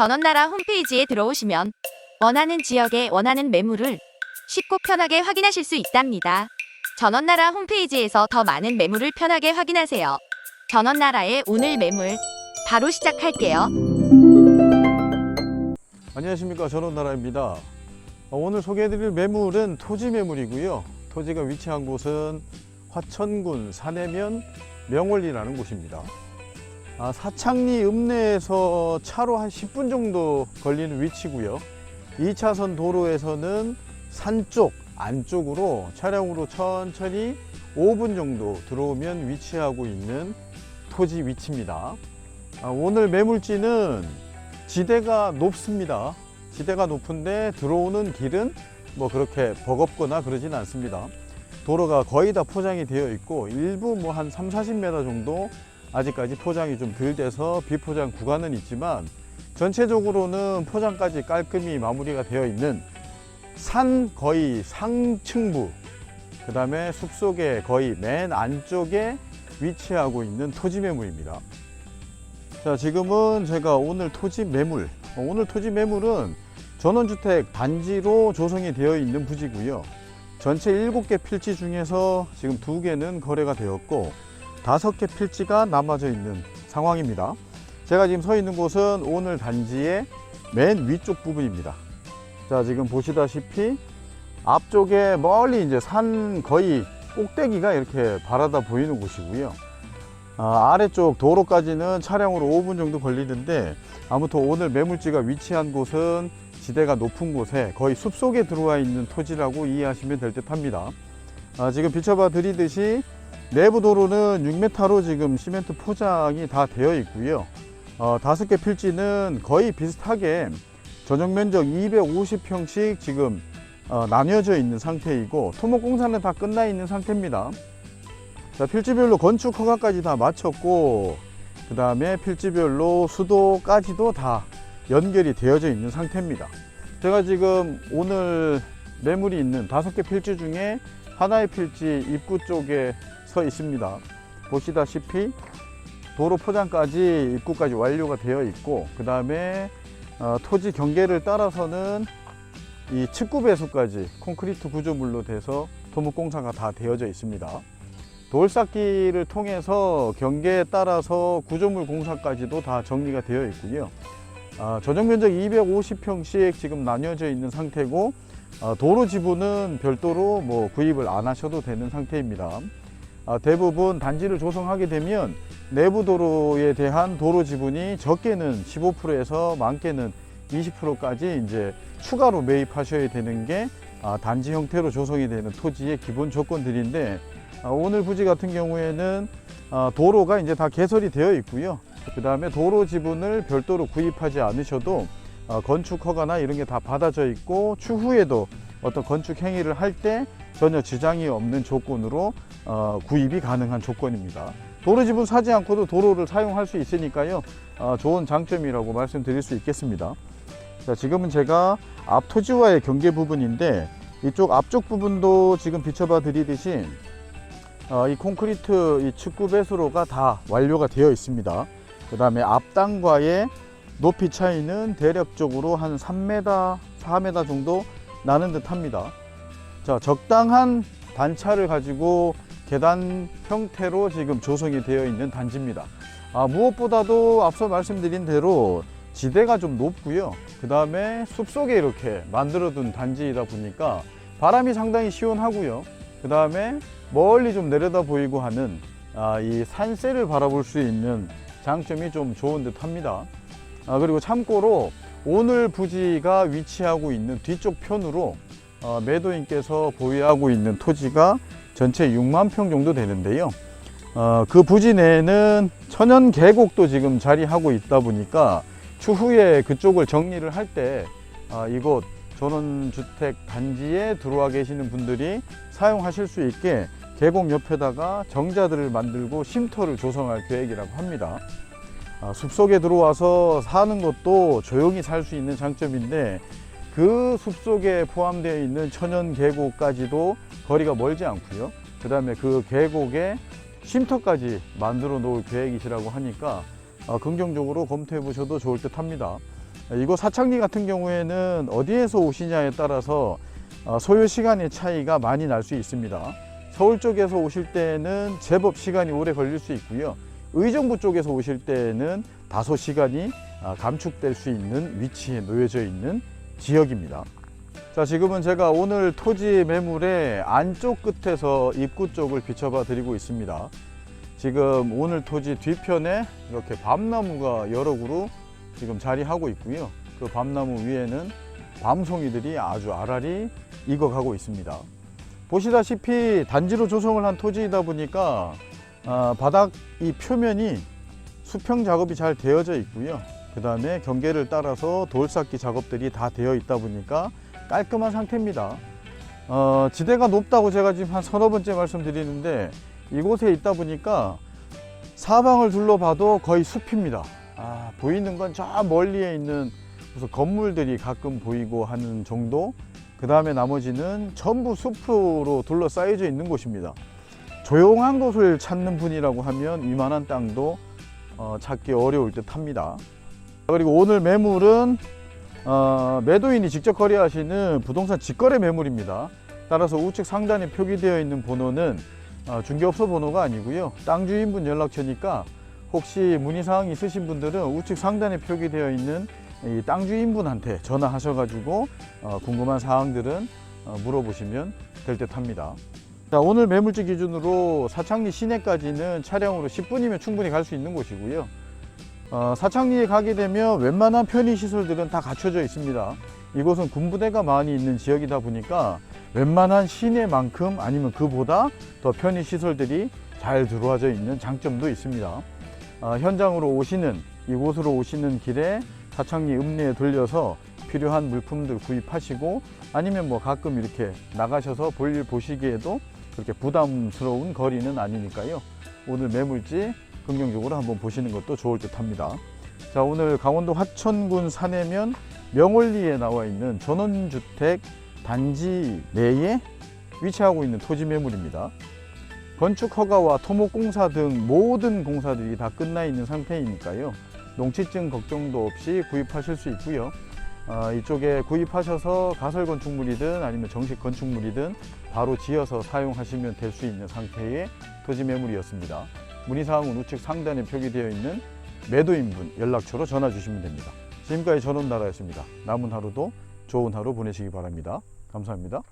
전원나라 홈페이지에 들어오시면 원하는 지역에 원하는 매물을 쉽고 편하게 확인하실 수 있답니다. 전원나라 홈페이지에서 더 많은 매물을 편하게 확인하세요. 전원나라의 오늘 매물 바로 시작할게요. 안녕하십니까 전원나라입니다. 어, 오늘 소개해드릴 매물은 토지 매물이고요. 토지가 위치한 곳은 화천군 사내면 명월리라는 곳입니다. 아, 사창리 읍내에서 차로 한 10분 정도 걸리는 위치고요. 2차선 도로에서는 산 쪽 안쪽으로 차량으로 천천히 5분 정도 들어오면 위치하고 있는 토지 위치입니다. 아, 오늘 매물지는 지대가 높습니다. 지대가 높은데 들어오는 길은 뭐 그렇게 버겁거나 그러진 않습니다. 도로가 거의 다 포장이 되어 있고 일부 뭐 한 3, 40m 정도 아직까지 포장이 좀 덜 돼서 비포장 구간은 있지만 전체적으로는 포장까지 깔끔히 마무리가 되어 있는 산 거의 상층부 그 다음에 숲속에 거의 맨 안쪽에 위치하고 있는 토지 매물입니다. 자, 지금은 제가 오늘 토지 매물, 어, 오늘 토지 매물은 전원주택 단지로 조성이 되어 있는 부지고요. 전체 7개 필지 중에서 지금 2개는 거래가 되었고 5개 필지가 남아져 있는 상황입니다. 제가 지금 서 있는 곳은 오늘 단지의 맨 위쪽 부분입니다. 자, 지금 보시다시피 앞쪽에 멀리 이제 산 거의 꼭대기가 이렇게 바라다 보이는 곳이고요. 아, 아래쪽 도로까지는 차량으로 5분 정도 걸리는데 아무튼 오늘 매물지가 위치한 곳은 지대가 높은 곳에 거의 숲속에 들어와 있는 토지라고 이해하시면 될 듯 합니다. 아, 지금 비춰봐 드리듯이 내부 도로는 6m로 지금 시멘트 포장이 다 되어 있고요. 어, 다섯 개 필지는 거의 비슷하게 전용 면적 250평씩 지금 어, 나뉘어져 있는 상태이고 토목 공사는 다 끝나 있는 상태입니다. 자, 필지별로 건축 허가까지 다 마쳤고 그 다음에 필지별로 수도까지도 다 연결이 되어져 있는 상태입니다. 제가 지금 오늘 매물이 있는 다섯 개 필지 중에 하나의 필지 입구 쪽에 서 있습니다. 보시다시피 도로 포장까지 입구까지 완료가 되어 있고 그 다음에 어, 토지 경계를 따라서는 이 측구 배수까지 콘크리트 구조물로 돼서 토목공사가 다 되어져 있습니다. 돌쌓기를 통해서 경계에 따라서 구조물 공사까지도 다 정리가 되어 있고요. 아, 전용 면적 250평씩 지금 나뉘어져 있는 상태고 아, 도로 지분은 별도로 뭐 구입을 안 하셔도 되는 상태입니다. 아, 대부분 단지를 조성하게 되면 내부 도로에 대한 도로 지분이 적게는 15%에서 많게는 20%까지 이제 추가로 매입하셔야 되는 게 아, 단지 형태로 조성이 되는 토지의 기본 조건들인데 아, 오늘 부지 같은 경우에는 아, 도로가 이제 다 개설이 되어 있고요. 그 다음에 도로 지분을 별도로 구입하지 않으셔도 어, 건축 허가나 이런 게 다 받아져 있고 추후에도 어떤 건축 행위를 할 때 전혀 지장이 없는 조건으로 어, 구입이 가능한 조건입니다. 도로 지분 사지 않고도 도로를 사용할 수 있으니까요. 어, 좋은 장점이라고 말씀드릴 수 있겠습니다. 자, 지금은 제가 앞 토지와의 경계 부분인데 이쪽 앞쪽 부분도 지금 비춰봐 드리듯이 어, 이 콘크리트 이 측구 배수로가 다 완료가 되어 있습니다. 그 다음에 앞단과의 높이 차이는 대략적으로 한 3m, 4m 정도 나는 듯 합니다. 자, 적당한 단차를 가지고 계단 형태로 지금 조성이 되어 있는 단지입니다. 아, 무엇보다도 앞서 말씀드린 대로 지대가 좀 높고요. 그 다음에 숲속에 이렇게 만들어둔 단지이다 보니까 바람이 상당히 시원하고요. 그 다음에 멀리 좀 내려다 보이고 하는 아, 이 산세를 바라볼 수 있는 장점이 좀 좋은 듯 합니다. 아, 그리고 참고로 오늘 부지가 위치하고 있는 뒤쪽 편으로 어, 매도인께서 보유하고 있는 토지가 전체 6만 평 정도 되는데요. 어, 그 부지 내에는 천연 계곡도 지금 자리하고 있다 보니까 추후에 그쪽을 정리를 할때 아, 이곳 전원주택 단지에 들어와 계시는 분들이 사용하실 수 있게 계곡 옆에다가 정자들을 만들고 쉼터를 조성할 계획이라고 합니다. 아, 숲속에 들어와서 사는 것도 조용히 살 수 있는 장점인데 그 숲속에 포함되어 있는 천연 계곡까지도 거리가 멀지 않고요. 그 다음에 그 계곡에 쉼터까지 만들어 놓을 계획이시라고 하니까 아, 긍정적으로 검토해 보셔도 좋을 듯 합니다. 이곳 사창리 같은 경우에는 어디에서 오시냐에 따라서 어, 소요 시간의 차이가 많이 날 수 있습니다. 서울 쪽에서 오실 때는 제법 시간이 오래 걸릴 수 있고요. 의정부 쪽에서 오실 때는 다소 시간이 아, 감축될 수 있는 위치에 놓여져 있는 지역입니다. 자, 지금은 제가 오늘 토지 매물의 안쪽 끝에서 입구 쪽을 비춰봐 드리고 있습니다. 지금 오늘 토지 뒤편에 이렇게 밤나무가 여러 그루 지금 자리하고 있고요. 그 밤나무 위에는 밤송이들이 아주 알알이 익어가고 있습니다. 보시다시피 단지로 조성을 한 토지이다 보니까 아, 바닥 이 표면이 수평 작업이 잘 되어져 있고요. 그 다음에 경계를 따라서 돌 쌓기 작업들이 다 되어 있다 보니까 깔끔한 상태입니다. 어, 지대가 높다고 제가 지금 한 서너 번째 말씀드리는데 이곳에 있다 보니까 사방을 둘러봐도 거의 숲입니다. 아, 보이는 건 저 멀리에 있는 무슨 건물들이 가끔 보이고 하는 정도. 그 다음에 나머지는 전부 숲으로 둘러싸여져 있는 곳입니다. 조용한 곳을 찾는 분이라고 하면 이만한 땅도 어, 찾기 어려울 듯 합니다. 그리고 오늘 매물은 어, 매도인이 직접 거래하시는 부동산 직거래 매물입니다. 따라서 우측 상단에 표기되어 있는 번호는 어, 중개업소 번호가 아니고요. 땅 주인분 연락처니까 혹시 문의사항 있으신 분들은 우측 상단에 표기되어 있는 이땅 주인분한테 전화하셔가지고 어, 궁금한 사항들은 어, 물어보시면 될 듯 합니다. 자, 오늘 매물지 기준으로 사창리 시내까지는 차량으로 10분이면 충분히 갈 수 있는 곳이고요. 어, 사창리에 가게 되면 웬만한 편의시설들은 다 갖춰져 있습니다. 이곳은 군부대가 많이 있는 지역이다 보니까 웬만한 시내만큼 아니면 그보다 더 편의시설들이 잘 들어와져 있는 장점도 있습니다. 어, 현장으로 오시는 이곳으로 오시는 길에 사창리 읍내에 들려서 필요한 물품들 구입하시고 아니면 뭐 가끔 이렇게 나가셔서 볼일 보시기에도 그렇게 부담스러운 거리는 아니니까요. 오늘 매물지 긍정적으로 한번 보시는 것도 좋을 듯 합니다. 자, 오늘 강원도 화천군 산해면 명월리에 나와 있는 전원주택 단지 내에 위치하고 있는 토지 매물입니다. 건축 허가와 토목 공사 등 모든 공사들이 다 끝나 있는 상태이니까요. 농지증 걱정도 없이 구입하실 수 있고요. 어, 이쪽에 구입하셔서 가설 건축물이든 아니면 정식 건축물이든 바로 지어서 사용하시면 될 수 있는 상태의 토지 매물이었습니다. 문의사항은 우측 상단에 표기되어 있는 매도인분 연락처로 전화 주시면 됩니다. 지금까지 전원나라였습니다. 남은 하루도 좋은 하루 보내시기 바랍니다. 감사합니다.